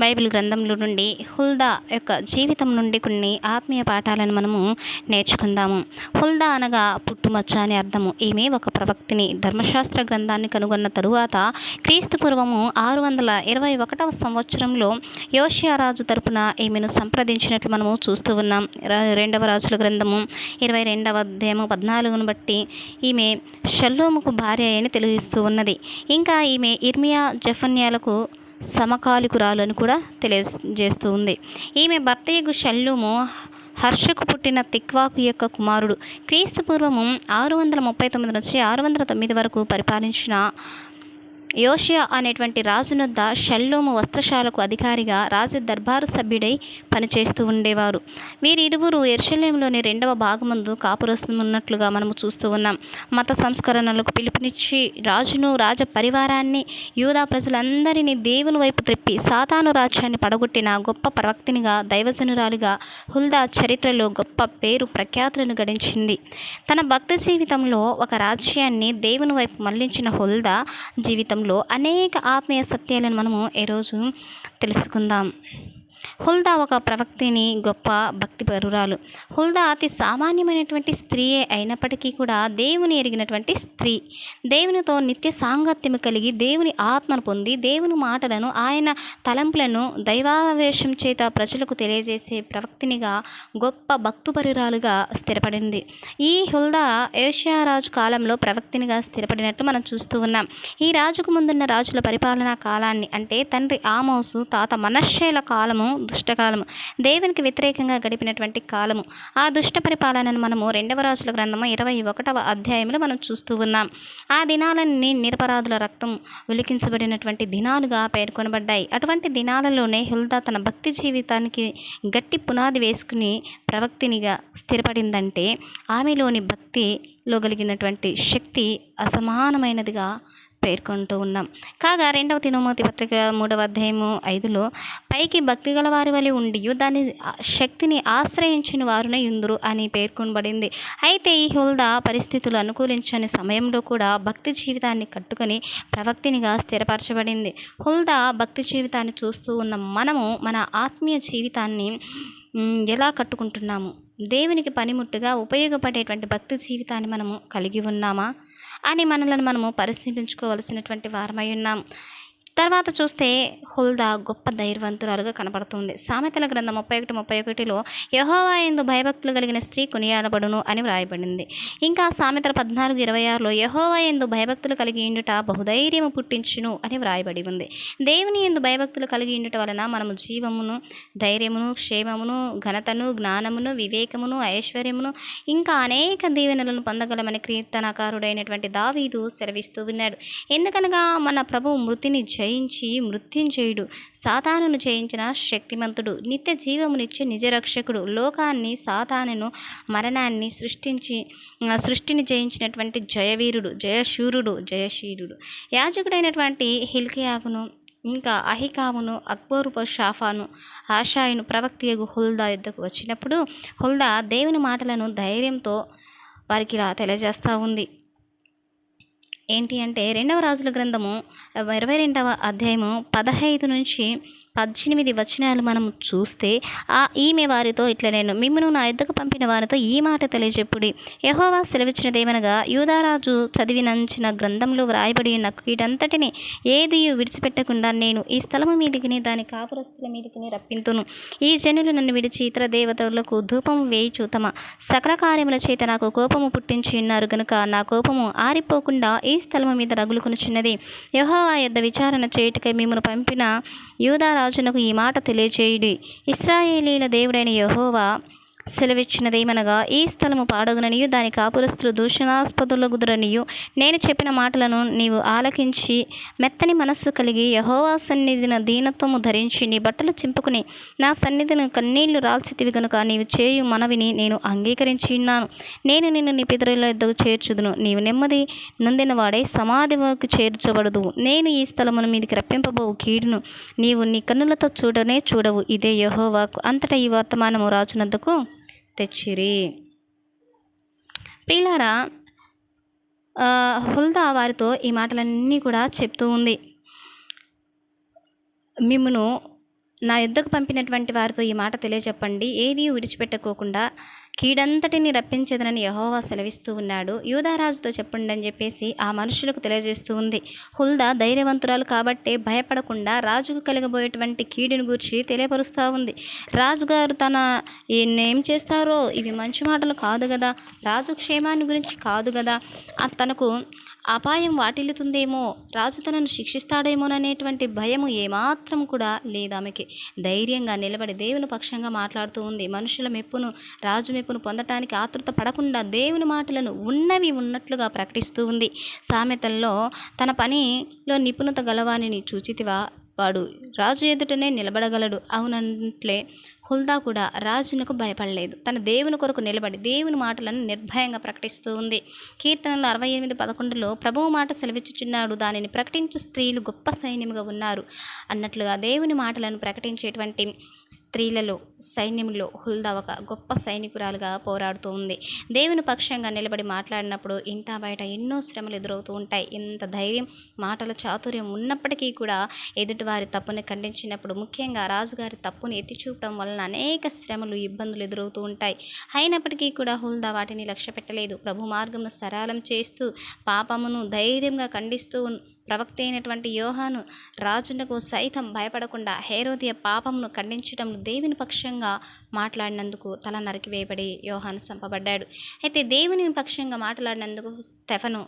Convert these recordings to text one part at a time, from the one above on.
Bible గ్రంథంలో నుండి Huldah యొక్క జీవితం నుండి కొన్ని ఆత్మీయ పాఠాలను మనము నేర్చుకుందాము. హుల్దా అనగా పుట్టుమచ్చ అని అర్థము. ఈమె ఒక ప్రవక్తిని. ధర్మశాస్త్ర గ్రంథాన్ని కనుగొన్న తరువాత క్రీస్తు పూర్వము ఆరు వందల ఇరవై ఒకటవ సంవత్సరంలో యోషియా రాజు తరపున ఈమెను సంప్రదించినట్లు మనము చూస్తూ ఉన్నాం. రెండవ రాజుల గ్రంథము ఇరవై రెండవ అధ్యాయము పద్నాలుగును బట్టి ఈమె షల్లోముకు భార్య అని తెలియజేస్తూ ఉన్నది. ఇంకా ఈమె ఇర్మియా జఫన్యాలకు సమకాలికురాలను కూడా తెలియజేస్తూ ఉంది. ఈమె భర్తయ్యకు షల్లుము హర్షకు పుట్టిన తిక్వాకు యొక్క కుమారుడు. క్రీస్తు పూర్వము ఆరు వందల ముప్పై తొమ్మిది నుంచి ఆరు వందల తొమ్మిది వరకు పరిపాలించిన యోషియా అనేటువంటి రాజునొద్ద షల్లోము వస్త్రశాలకు అధికారిగా రాజు దర్బారు సభ్యుడై పనిచేస్తూ ఉండేవారు. వీరిరువురు ఎర్షలేంలోని రెండవ భాగమందు కాపురస్తున్నట్లుగా మనము చూస్తూ ఉన్నాం. మత సంస్కరణలకు పిలుపునిచ్చి రాజును రాజ పరివారాన్ని యూదా ప్రజలందరినీ దేవుని వైపు త్రిప్పి సాతాను రాజ్యాన్ని పడగొట్టిన గొప్ప ప్రవక్తినిగా దైవజనురాలిగా హుల్దా చరిత్రలో గొప్ప పేరు ప్రఖ్యాతులను గడించింది. తన భక్తి జీవితంలో ఒక రాజ్యాన్ని దేవుని వైపు మళ్ళించిన హుల్దా జీవితం జీవితంలో అనేక ఆత్మీయ సత్యాలను మనము ఈరోజు తెలుసుకుందాం. హుల్దా ఒక ప్రవక్తిని గొప్ప భక్తి పరురాలు హుల్దా అతి సామాన్యమైనటువంటి స్త్రీయే అయినప్పటికీ కూడా దేవుని ఎరిగినటువంటి స్త్రీ. దేవునితో నిత్య సాంగత్యము కలిగి దేవుని ఆత్మను పొంది దేవుని మాటలను ఆయన తలంపులను దైవావేశం చేత ప్రజలకు తెలియజేసే ప్రవక్తినిగా గొప్ప భక్తుపరురాలుగా స్థిరపడింది. ఈ హుల్దా ఏషియా రాజు కాలంలో ప్రవక్తినిగా స్థిరపడినట్టు మనం చూస్తూ ఉన్నాం. ఈ రాజుకు ముందున్న రాజుల పరిపాలనా కాలాన్ని అంటే తండ్రి ఆమోసు తాత మనశ్శైల కాలము దుష్టకాలము. దేవునికి వ్యతిరేకంగా గడిపినటువంటి కాలము. ఆ దుష్ట పరిపాలనను మనము రెండవ రాజుల గ్రంథము ఇరవై ఒకటవ అధ్యాయంలో మనం చూస్తూ ఉన్నాం. ఆ దినాలన్నీ నిరపరాధుల రక్తం ఉలికించబడినటువంటి దినాలుగా పేర్కొనబడ్డాయి. అటువంటి దినాలలోనే హుల్దా తన భక్తి జీవితానికి గట్టి పునాది వేసుకుని ప్రవక్తినిగా స్థిరపడిందంటే ఆమెలోని భక్తిలో కలిగినటువంటి శక్తి అసమానమైనదిగా పేర్కొంటూ ఉన్నాం. కాగా రెండవ తినుమూతి పత్రిక మూడవ అధ్యాయము ఐదులో పైకి భక్తి గల వారి వలె ఉండి దాని శక్తిని ఆశ్రయించిన వారునే యుందురు అని పేర్కొనబడింది. అయితే ఈ హుల్దా పరిస్థితులు అనుకూలించని సమయంలో కూడా భక్తి జీవితాన్ని కట్టుకొని ప్రవక్తినిగా స్థిరపరచబడింది. హుల్దా భక్తి జీవితాన్ని చూస్తూ ఉన్న మనము మన ఆత్మీయ జీవితాన్ని ఎలా కట్టుకుంటున్నాము? దేవునికి పనిముట్టుగా ఉపయోగపడేటువంటి భక్తి జీవితాన్ని మనము కలిగి ఉన్నామా? అని మనలను మనము పరిశీలించుకోవలసినటువంటి వారమై ఉన్నాం. తర్వాత చూస్తే హుల్దా గొప్ప ధైర్వంతురాలుగా కనపడుతుంది సామెతల గ్రంథం ముప్పై ఒకటి ముప్పై ఒకటిలో యహోవా ఎందు భయభక్తులు కలిగిన స్త్రీ కొనియాడబడును అని వ్రాయబడింది. ఇంకా సామెతల పద్నాలుగు ఇరవై ఆరులో యహోవా ఎందు భయభక్తులు కలిగి ఇండుట బహుధైర్యము పుట్టించును అని వ్రాయబడి ఉంది. దేవుని ఎందు భయభక్తులు కలిగి ఇండుట వలన మనము జీవమును ధైర్యమును క్షేమమును ఘనతను జ్ఞానమును వివేకమును ఐశ్వర్యమును ఇంకా అనేక దీవెనలను పొందగలమని కీర్తనకారుడైనటువంటి దావీదు సెలవిస్తూ ఉన్నాడు ఎందుకనగా మన ప్రభు మృతిని జయించి మృత్యుంజయుడు సాతానును జయించిన శక్తిమంతుడు నిత్య జీవమునిచ్చే నిజరక్షకుడు. లోకాన్ని సాతానును మరణాన్ని సృష్టించి సృష్టిని జయించినటువంటి జయవీరుడు జయశూరుడు జయశీరుడు యాజకుడైనటువంటి హిల్కియాకును ఇంకా అహికామును అక్బోరు షాఫాను ఆషాయును ప్రవక్తియగు హుల్దా యుద్ధకు వచ్చినప్పుడు హుల్దా దేవుని మాటలను ధైర్యంతో వారికి ఇలా తెలియజేస్తూ ఉంది. ఏంటి అంటే రెండవ రాజుల గ్రంథము ఇరవై రెండవ అధ్యాయము పదహైదు నుంచి పద్దెనిమిది వచనాలు మనం చూస్తే ఆ ఈమె వారితో ఇట్లా నేను మిమ్మను నా యుద్ధకు పంపిన వారితో ఈ మాట తెలియజెప్పుడి. యహోవా సెలవిచ్చినదేమనగా యూదారాజు చదివినంచిన గ్రంథంలో వ్రాయబడి ఉన్న వీటంతటిని ఏది విడిచిపెట్టకుండా నేను ఈ స్థలము మీదికిని దాని కాపురస్తుల మీదికిని రప్పింతును. ఈ జనులు నన్ను విడిచి ఇతర దేవతలకు ధూపం వేయుచు తమ సకల కార్యముల చేత నాకు కోపము పుట్టించి ఉన్నారు గనుక నా కోపము ఆరిపోకుండా ఈ స్థలము మీద రగులుకుని చిన్నది. యహోవా యొద్ద విచారణ చేయుటకై మిమ్మను పంపిన యూదారాజునకు ఈ మాట తెలియచేయుడి. ఇస్రాయేలీల దేవుడైన యెహోవా సెలవిచ్చినదేమనగా ఈ స్థలము పాడగుననియు దాని కాపురస్తులు దూషణాస్పదులగుదురనియు నేను చెప్పిన మాటలను నీవు ఆలకించి మెత్తని మనస్సు కలిగి యహోవా సన్నిధిన దీనత్వము ధరించి నీ బట్టలు చింపుకుని నా సన్నిధిని కన్నీళ్ళు రాల్చితివి గనుక నీవు చేయు మనవిని నేను అంగీకరించి ఉన్నాను. నేను నిన్ను నీ పితరుల ఇద్దరు చేర్చుదును. నీవు నెమ్మది నొందిన వాడే సమాధికి చేర్చబడదు నేను ఈ స్థలమును మీదికి రప్పింపబోవు కీడును. నీవు నీ కన్నులతో చూడనే చూడవు. ఇదే యహోవాకు అంతటా ఈ వర్తమానము రాజునందుకు తెచ్చిరి. ప్రియులారా హుల్దా వారితో ఈ మాటలన్నీ కూడా చెప్తూ ఉంది. మిమ్మును నా యుద్ధకు పంపినటువంటి వారితో ఈ మాట తెలియజెప్పండి. ఏది విడిచిపెట్టుకోకుండా కీడంతటిని రప్పించదనని యహోవా సెలవిస్తూ ఉన్నాడు. యూదారాజుతో చెప్పండి అని చెప్పేసి ఆ మనుషులకు తెలియజేస్తూ ఉంది. హుల్దా ధైర్యవంతురాలు కాబట్టే భయపడకుండా రాజుకు కలిగబోయేటువంటి కీడుని గూర్చి తెలియపరుస్తూ ఉంది. రాజుగారు తన ఏం చేస్తారో ఇవి మంచి మాటలు కాదు కదా రాజు క్షేమాన్ని గురించి కాదు కదా తనకు అపాయం వాటిల్లుతుందేమో రాజు తనను శిక్షిస్తాడేమోననేటువంటి భయము ఏమాత్రం కూడా లేదు ఆమెకి ధైర్యంగా నిలబడి దేవుని పక్షంగా మాట్లాడుతూ ఉంది. మనుషుల మెప్పును రాజు మెప్పును పొందటానికి ఆతృత పడకుండా దేవుని మాటలను ఉన్నవి ఉన్నట్లుగా ప్రకటిస్తూ ఉంది. సామెతల్లో తన పనిలో నిపుణత గలవానిని చూచితివా? వాడు రాజు ఎదుటనే నిలబడగలడు. అవునంట్లే హుల్దా కూడా రాజునకు భయపడలేదు. తన దేవుని కొరకు నిలబడి దేవుని మాటలను నిర్భయంగా ప్రకటిస్తూ ఉంది. కీర్తనలు అరవై ఎనిమిది పదకొండులో ప్రభువు మాట సెలవిచ్చుచున్నాడు. దానిని ప్రకటించు స్త్రీలు గొప్ప సైన్యముగా ఉన్నారు. అన్నట్లుగా దేవుని మాటలను ప్రకటించేటువంటి స్త్రీలలో సైన్యంలో హుల్దా ఒక గొప్ప సైనికురాలుగా పోరాడుతూ ఉంది. దేవుని పక్షంగా నిలబడి మాట్లాడినప్పుడు ఇంటా బయట ఎన్నో శ్రమలు ఎదురవుతూ ఉంటాయి. ఇంత ధైర్యం మాటల చాతుర్యం ఉన్నప్పటికీ కూడా ఎదుటివారి తప్పుని ఖండించినప్పుడు ముఖ్యంగా రాజుగారి తప్పుని ఎత్తి చూపడం వలన అనేక శ్రమలు ఇబ్బందులు ఎదురవుతూ ఉంటాయి. అయినప్పటికీ కూడా హుల్దా వాటిని లక్ష్య పెట్టలేదు ప్రభు మార్గమును సరళం చేస్తూ పాపమును ధైర్యంగా ఖండిస్తూ ప్రవక్త అయినటువంటి యోహాను రాజునకు సైతం భయపడకుండా హేరోదియ పాపమును ఖండించడంలో దేవుని పక్షంగా మాట్లాడినందుకు తల నరికివేయబడి యోహాను చంపబడ్డాడు. అయితే దేవుని పక్షంగా మాట్లాడినందుకు స్టెఫను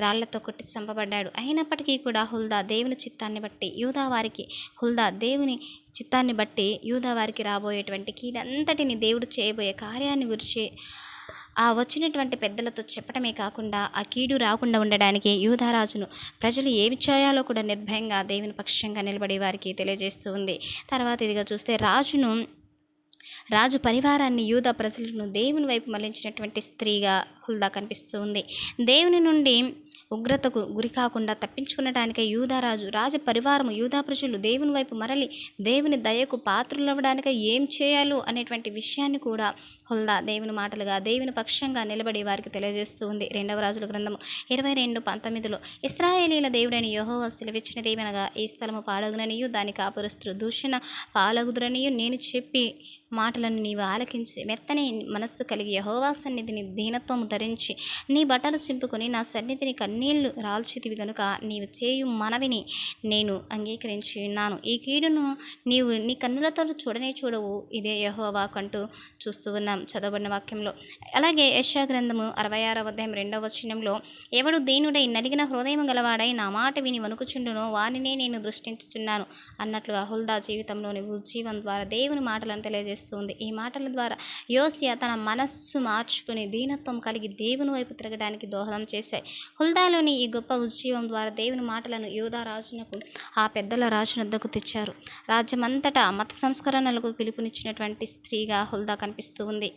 రాళ్ళతో కొట్టి చంపబడ్డాడు. అయినప్పటికీ కూడా హుల్దా దేవుని చిత్తాన్ని బట్టి యూదా వారికి హుల్దా దేవుని చిత్తాన్ని బట్టి యూదా వారికి రాబోయేటువంటి కీడంతటిని దేవుడు చేయబోయే కార్యాన్ని గురించి ఆ వచ్చినటువంటి పెద్దలతో చెప్పడమే కాకుండా ఆ కీడు రాకుండా ఉండడానికి యూధారాజును ప్రజలు ఏమి చేయాలో కూడా నిర్భయంగా దేవుని పక్షంగా నిలబడి వారికి తెలియజేస్తూ ఉంది. తర్వాత ఇదిగా చూస్తే రాజును రాజు పరివారాన్ని యూద ప్రజలను దేవుని వైపు మళ్ళించినటువంటి స్త్రీగా హుల్దా కనిపిస్తూ ఉంది. దేవుని నుండి ఉగ్రతకు గురి కాకుండా తప్పించుకునడానికే యూదారాజు రాజ పరివారము యూదా ప్రజలు దేవుని వైపు మరలి దేవుని దయకు పాత్రులవ్వడానికి ఏం చేయాలో అనేటువంటి విషయాన్ని కూడా హుల్దా దేవుని మాటలుగా దేవుని పక్షంగా నిలబడి వారికి తెలియజేస్తూ ఉంది. రెండవ రాజుల గ్రంథము ఇరవై రెండు పంతొమ్మిదిలో ఇస్రాయేలీల దేవుడైన యెహోవా సెలవిచ్చినదేమనగా ఈ స్థలము పాడగుననియు దాని కాపురస్తులు దూషణ పాలగుదురనియు నేను చెప్పి మాటలను నీవు ఆలకించి మెత్తని మనస్సు కలిగి యహోవా సన్నిధిని దీనత్వము ధరించి నీ బట్టలు చింపుకొని నా సన్నిధిని కన్నీళ్ళు రాల్చితివి గనుక నీవు చేయు మనవిని నేను అంగీకరించి ఉన్నాను ఈ కీడును నీవు నీ కన్నులతో చూడనే చూడవు. ఇదే యహోవా కంటూ చూస్తూ ఉన్నాం చదవబడిన వాక్యంలో. అలాగే యశా గ్రంథము అరవై ఆరవ అధ్యాయం రెండవ వచనంలో ఎవడు దీనుడై నలిగిన హృదయం గలవాడై నా మాట విని వణుకుచుండునో వానినే నేను దృష్టించుచున్నాను అన్నట్లుగా అహుల్దా జీవితంలోని ఉజ్జీవం ద్వారా దేవుని మాటలను తెలియజేస్తుంది ఈ మాటల ద్వారా యోసియా తన మనస్సు మార్చుకుని దీనత్వం కలిగి దేవుని వైపు తిరగడానికి దోహదం చేశాయి. హుల్దాలోని ఈ గొప్ప ఉజ్జీవం ద్వారా దేవుని మాటలను యోధా రాజునకు ఆ పెద్దల రాజునద్దకు తెచ్చారు. రాజ్యమంతటా మత సంస్కరణలకు పిలుపునిచ్చినటువంటి స్త్రీగా హుల్దా కనిపిస్తూ ఉంది.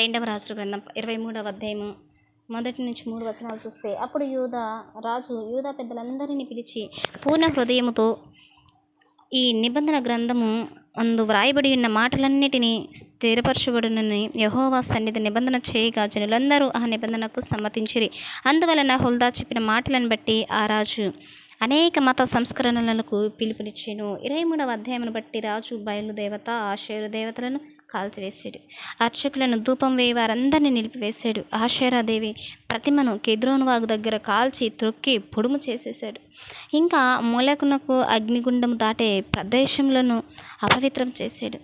రెండవ రాజుల గ్రంథం ఇరవై మూడవ అధ్యాయము మొదటి నుంచి మూడు వచనాలు చూస్తే అప్పుడు యూదా రాజు యూదా పెద్దలందరినీ పిలిచి పూర్ణ హృదయముతో ఈ నిబంధన గ్రంథము అందు వ్రాయబడి ఉన్న మాటలన్నిటినీ స్థిరపరచబడునని యహోవా సన్నిధి నిబంధన చేయగా జనులందరూ ఆ నిబంధనకు సమ్మతించిరి. అందువలన హుల్దా చెప్పిన మాటలను బట్టి ఆ రాజు అనేక మత సంస్కరణలకు పిలుపునిచ్చాను. ఇరవై మూడవ అధ్యాయమును బట్టి రాజు బయలుదేవత ఆశేరు దేవతలను కాల్చివేసాడు అర్చకులను ధూపం వేయి వారందరినీ నిలిపివేశాడు. ఆశేరాదేవి ప్రతిమను కెద్రోను వాగు దగ్గర కాల్చి త్రొక్కి పొడుము చేసేశాడు. ఇంకా మూలకునకు అగ్నిగుండం దాటే ప్రదేశములను అపవిత్రం చేశాడు.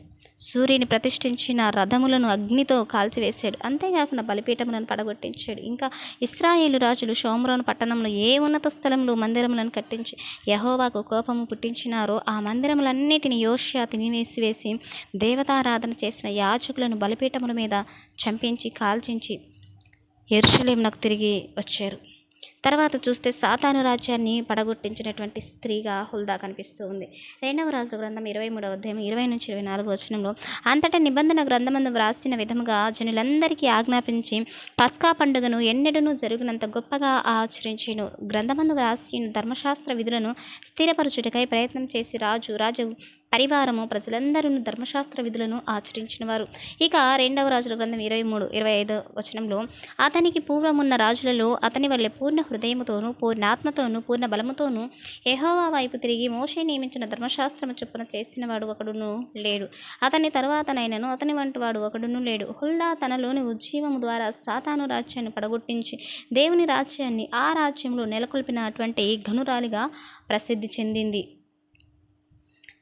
సూర్యుని ప్రతిష్ఠించిన రథములను అగ్నితో కాల్చివేశాడు. అంతేకాకుండా బలిపీఠములను పడగొట్టించాడు. ఇంకా ఇస్రాయేలు రాజులు షోమ్రోన్ పట్టణంలో ఏ ఉన్నత స్థలంలో మందిరములను కట్టించి యహోవాకు కోపము పుట్టించినారో ఆ మందిరములన్నిటిని యోష్యా తినివేసివేసి దేవతారాధన చేసిన యాచకులను బలిపీఠముల మీద చంపించి కాల్చించి ఎరుషలేమునకు తిరిగి వచ్చారు. తర్వాత చూస్తే సాతాను రాజ్యాన్ని పడగొట్టించినటువంటి స్త్రీగా హుల్దా కనిపిస్తూ ఉంది. రెండవ రాజుల గ్రంథం ఇరవై మూడవ అధ్యాయం ఇరవై నుంచి ఇరవై నాలుగు వచనంలో అంతటా నిబంధన గ్రంథమందు వ్రాసిన విధముగా జనులందరికీ ఆజ్ఞాపించి పస్కా పండుగను ఎన్నెడనూ జరిగినంత గొప్పగా ఆచరించిను. గ్రంథమందు వ్రాసిన ధర్మశాస్త్ర విధులను స్థిరపరచుటకై ప్రయత్నం చేసి రాజు రాజు పరివారము ప్రజలందరూ ధర్మశాస్త్ర విధులను ఆచరించిన వారు ఇక రెండవ రాజుల గ్రంథం ఇరవై మూడు ఇరవై ఐదు వచనంలో అతనికి పూర్వమున్న రాజులలో అతని వల్లే పూర్ణ హృదయముతోనూ పూర్ణ ఆత్మతోనూ పూర్ణ బలముతోనూ ఎహోవా వైపు తిరిగి మోషే నియమించిన ధర్మశాస్త్రము చొప్పున చేసిన వాడు ఒకడును లేడు. అతని తరువాతనైనను అతని వంటి వాడు ఒకడును లేడు. హుల్దా తనలోని ఉజ్జీవము ద్వారా సాతాను రాజ్యాన్ని పడగొట్టించి దేవుని రాజ్యాన్ని ఆ రాజ్యంలో నెలకొల్పినటువంటి ఘనురాలిగా ప్రసిద్ధి చెందింది.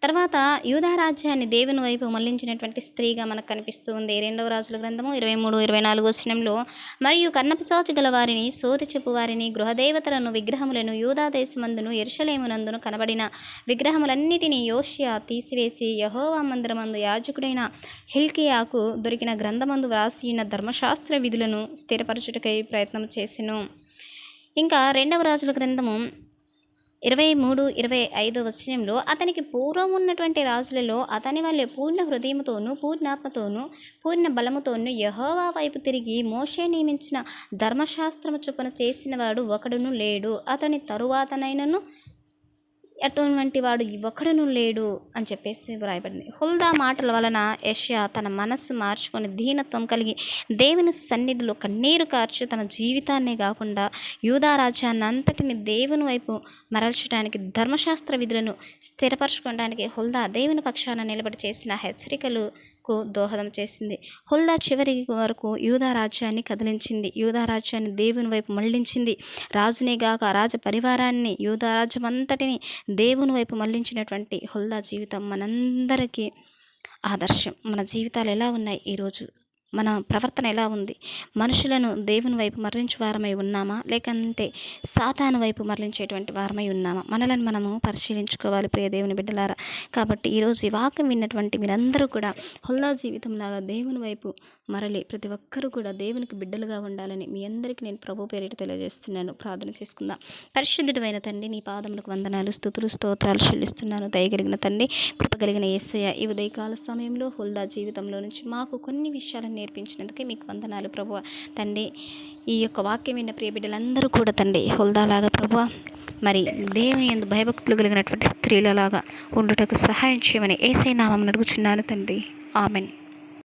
తర్వాత యూదా రాజ్యాన్ని దేవుని వైపు మళ్ళించినటువంటి స్త్రీగా మనకు కనిపిస్తూ ఉంది. రెండవ రాజుల గ్రంథము ఇరవై మూడు ఇరవై నాలుగు వచనంలో మరియు కన్నపిచాచు గల వారిని సోది చెప్పు వారిని గృహదేవతలను విగ్రహములను యూధాదేశమందును ఎరుషలేమునందును కనబడిన విగ్రహములన్నిటినీ యోషియా తీసివేసి యహోవా మందిరమందు యాజకుడైన హిల్కియాకు దొరికిన గ్రంథమందు వ్రాసిన ధర్మశాస్త్ర విధులను స్థిరపరచుటకై ప్రయత్నం చేసెను. ఇంకా రెండవ రాజుల గ్రంథము ఇరవై మూడు ఇరవై ఐదు వచనంలో అతనికి పూర్వం ఉన్నటువంటి రాజులలో అతని వల్లే పూర్ణ హృదయముతోనూ పూర్ణాత్మతోనూ పూర్ణ బలముతోనూ యహోవా వైపు తిరిగి మోషే నియమించిన ధర్మశాస్త్రము చొప్పున చేసినవాడు ఒకడును లేడు. అతని తరువాతనైనను అటువంటి వాడు ఒక్కడును లేడు అని చెప్పేసి వ్రాయబడింది. హుల్దా మాటల వలన యష్యా తన మనస్సు మార్చుకొని దీనత్వం కలిగి దేవుని సన్నిధిలో కన్నీరు కార్చి తన జీవితాన్నే కాకుండా యూదారాజ్యాన్ని అంతటిని దేవుని వైపు మరల్చడానికి ధర్మశాస్త్ర విధులను స్థిరపరచుకోవడానికి హుల్దా దేవుని పక్షాన నిలబడి చేసిన హెచ్చరికలు కు దోహదం చేసింది. హుల్దా చివరి వరకు యూదా రాజ్యాన్ని కదిలించింది. యూదా రాజ్యాన్ని దేవుని వైపు మళ్ళించింది. రాజునేగాక రాజ పరివారాన్ని యూదా రాజ్యం అంతటిని దేవుని వైపు మళ్ళించినటువంటి హుల్దా జీవితం మనందరికీ ఆదర్శం. మన జీవితాలు ఎలా ఉన్నాయి ఈరోజు? మన ప్రవర్తన ఎలా ఉంది? మనుషులను దేవుని వైపు మరలించే వారమై ఉన్నామా? లేకంటే సాతాను వైపు మరలించేటువంటి వారమై ఉన్నామా? మనలను మనము పరిశీలించుకోవాలి ప్రియ దేవుని బిడ్డలారా. కాబట్టి ఈరోజు ఈ వాక్యం విన్నటువంటి మీరందరూ కూడా హుల్లా జీవితంలాగా దేవుని వైపు మరలి ప్రతి ఒక్కరూ కూడా దేవునికి బిడ్డలుగా ఉండాలని మీ అందరికీ నేను ప్రభు పేరిట తెలియజేస్తున్నాను. ప్రార్థన చేసుకుందాం. పరిశుద్ధుడమైన తండ్రి నీ పాదములకు వందనాలు స్థుతులు స్తోత్రాలు చెల్లిస్తున్నాను. దయగలిగిన తండ్రి కృపగలిగిన ఏసయ్య ఈ ఉదయకాల సమయంలో హుల్దా జీవితంలో నుంచి మాకు కొన్ని విషయాలను నేర్పించినందుకే మీకు వందనాలు ప్రభు తండ్రి ఈ యొక్క వాక్యం విన్న ప్రియ బిడ్డలందరూ కూడా తండ్రి హుల్దాలాగా ప్రభు మరి దేవుని ఎందు భయభక్తులు కలిగినటువంటి స్త్రీలలాగా ఉండుటకు సహాయం చేయమని ఏసై నామం అడుగుచున్నాను తండ్రి. ఆమెన్.